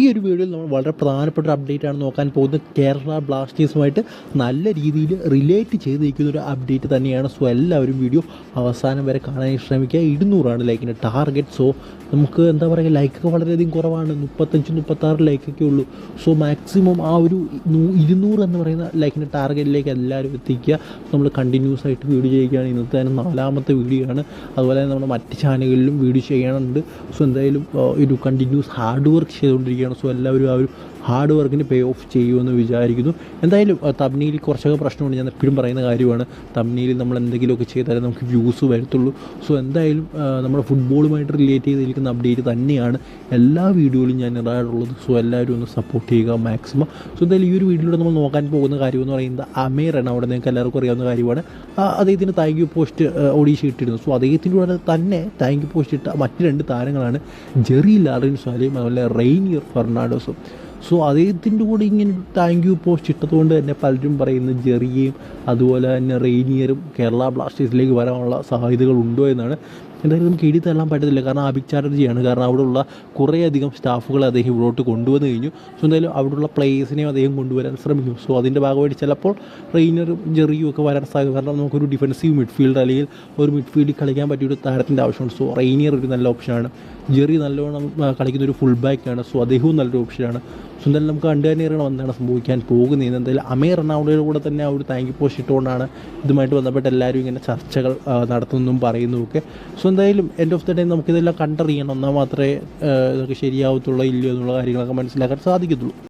ഈ ഒരു വീഡിയോയിൽ നമ്മൾ വളരെ പ്രധാനപ്പെട്ട ഒരു അപ്ഡേറ്റ് ആണ് നോക്കാൻ പോകുന്നത്. കേരള ബ്ലാസ്റ്റേഴ്സുമായിട്ട് നല്ല രീതിയിൽ റിലേറ്റ് ചെയ്തിരിക്കുന്ന ഒരു അപ്ഡേറ്റ് തന്നെയാണ്. സോ എല്ലാവരും വീഡിയോ അവസാനം വരെ കാണാൻ ശ്രമിക്കുക. ഇരുന്നൂറാണ് ലൈക്കിന്റെ ടാർഗറ്റ് സോ നമുക്ക് എന്താ പറയുക ലൈക്കൊക്കെ വളരെയധികം കുറവാണ്. മുപ്പത്തഞ്ച് മുപ്പത്താറ് ലൈക്കൊക്കെ ഉള്ളൂ. സോ മാക്സിമം ആ ഒരു ഇരുന്നൂറ് എന്ന് പറയുന്ന ലൈക്കിന്റെ ടാർഗറ്റിലേക്ക് എല്ലാവരും എത്തിക്കുക. നമ്മൾ കണ്ടിന്യൂസ് ആയിട്ട് വീഡിയോ ചെയ്യുകയാണ്. ഇന്നത്തെ തന്നെ നാലാമത്തെ വീഡിയോ ആണ്. അതുപോലെ തന്നെ നമ്മുടെ മറ്റ് ചാനലുകളിലും വീഡിയോ ചെയ്യാനുണ്ട്. സോ എന്തായാലും ഒരു കണ്ടിന്യൂസ് ഹാർഡ് വർക്ക് ചെയ്തുകൊണ്ടിരിക്കുകയാണ് സോ എല്ലാവരും ആ ഒരു ഹാർഡ് വർക്കിന് പേ ഓഫ് ചെയ്യുമെന്ന് വിചാരിക്കുന്നു. എന്തായാലും തമ്മിയിൽ കുറച്ചൊക്കെ പ്രശ്നമുണ്ട്. ഞാൻ എപ്പോഴും പറയുന്ന കാര്യമാണ് തമ്മിയിൽ നമ്മൾ എന്തെങ്കിലുമൊക്കെ ചെയ്താലേ നമുക്ക് വ്യൂസ് വരത്തുള്ളൂ. സോ എന്തായാലും നമ്മുടെ ഫുട്ബോളുമായിട്ട് റിലേറ്റ് ചെയ്തിരിക്കുന്ന അപ്ഡേറ്റ് തന്നെയാണ് എല്ലാ വീഡിയോയിലും ഞാൻ ഇടാറുള്ളത്. സോ എല്ലാവരും ഒന്ന് സപ്പോർട്ട് ചെയ്യുക മാക്സിമം സോ എന്തായാലും ഈ ഒരു വീഡിയോയിലൂടെ നമ്മൾ നോക്കാൻ പോകുന്ന കാര്യം എന്ന് പറയുന്നത് അമേ അവിടെ നിങ്ങൾക്ക് എല്ലാവർക്കും അറിയാവുന്ന കാര്യമാണ്. അദ്ദേഹത്തിന് താങ്ക് യു പോസ്റ്റ് ഒഡീഷ ഇട്ടിരുന്നു. സോ അദ്ദേഹത്തിന്റെ കൂടെ തന്നെ താങ്ക് യു പോസ്റ്റ് ഇട്ട മറ്റ് രണ്ട് താരങ്ങളാണ്. ജെറി ലാറിൻ സാലയും അതുപോലെ റെയിനിയർ ഫെർണാണ്ടോസും. സോ അദ്ദേഹത്തിന്റെ കൂടെ ഇങ്ങനെ താങ്ക് യു പോസ്റ്റ് ഇട്ടതുകൊണ്ട് തന്നെ പലരും പറയുന്ന ജെറിയയും അതുപോലെ തന്നെ റെയിനിയറും കേരള ബ്ലാസ്റ്റേഴ്സിലേക്ക് വരാനുള്ള സാധ്യതകൾ ഉണ്ടോ എന്നാണ് എന്തായാലും നമുക്ക് എഴുതി തള്ളാൻ പറ്റത്തില്ല. കാരണം അഭിക് ചാറ്റർജിയാണ്. കാരണം അവിടെയുള്ള കുറേയധികം സ്റ്റാഫുകൾ അദ്ദേഹം ഇവിടോട്ട് കൊണ്ടുവന്ന് കഴിഞ്ഞു. സോ എന്തായാലും അവിടെയുള്ള പ്ലേയേഴ്സിനെയും അദ്ദേഹം കൊണ്ടുവരാൻ ശ്രമിക്കും. സോ അതിന്റെ ഭാഗമായിട്ട് ചിലപ്പോൾ ട്രെയിനറും ജെറിയും ഒക്കെ വരാൻ സാധ്യത കാരണം നമുക്കൊരു ഡിഫൻസീവ് മിഡ്ഫീൽഡ് അല്ലെങ്കിൽ ഒരു മിഡ്ഫീൽഡിൽ കളിക്കാൻ പറ്റിയ ഒരു താരത്തിന്റെ ആവശ്യമുണ്ട് സോ റെയിനിയർ ഒരു നല്ല ഓപ്ഷനാണ് ജെറി നല്ലവണ്ണം കളിക്കുന്ന ഒരു ഫുൾ ബാക്കാണ് സോ അദ്ദേഹവും നല്ലൊരു ഓപ്ഷനാണ് എന്തായാലും നമുക്ക് കണ്ടു തന്നെ അറിയണം എന്താണ് സംഭവിക്കാൻ പോകുന്നത് എന്തായാലും അമീർ എറണാകുളയുടെ കൂടെ തന്നെ ആ ഒരു താങ്ക് പോസ്റ്റ് ഇട്ടുകൊണ്ടാണ് ഇതുമായിട്ട് ബന്ധപ്പെട്ട് എല്ലാവരും ഇങ്ങനെ ചർച്ചകൾ നടത്തുന്നതും പറയുന്നതുമൊക്കെ. സോ എന്തായാലും എൻഡ് ഓഫ് ദ ഡേ നമുക്കിതെല്ലാം കണ്ടറിയണം. എന്നാൽ മാത്രമേ ഇതൊക്കെ ശരിയാവത്തുള്ളൂ ഇല്ലയോ എന്നുള്ള കാര്യങ്ങളൊക്കെ മനസ്സിലാക്കാൻ സാധിക്കത്തുള്ളൂ.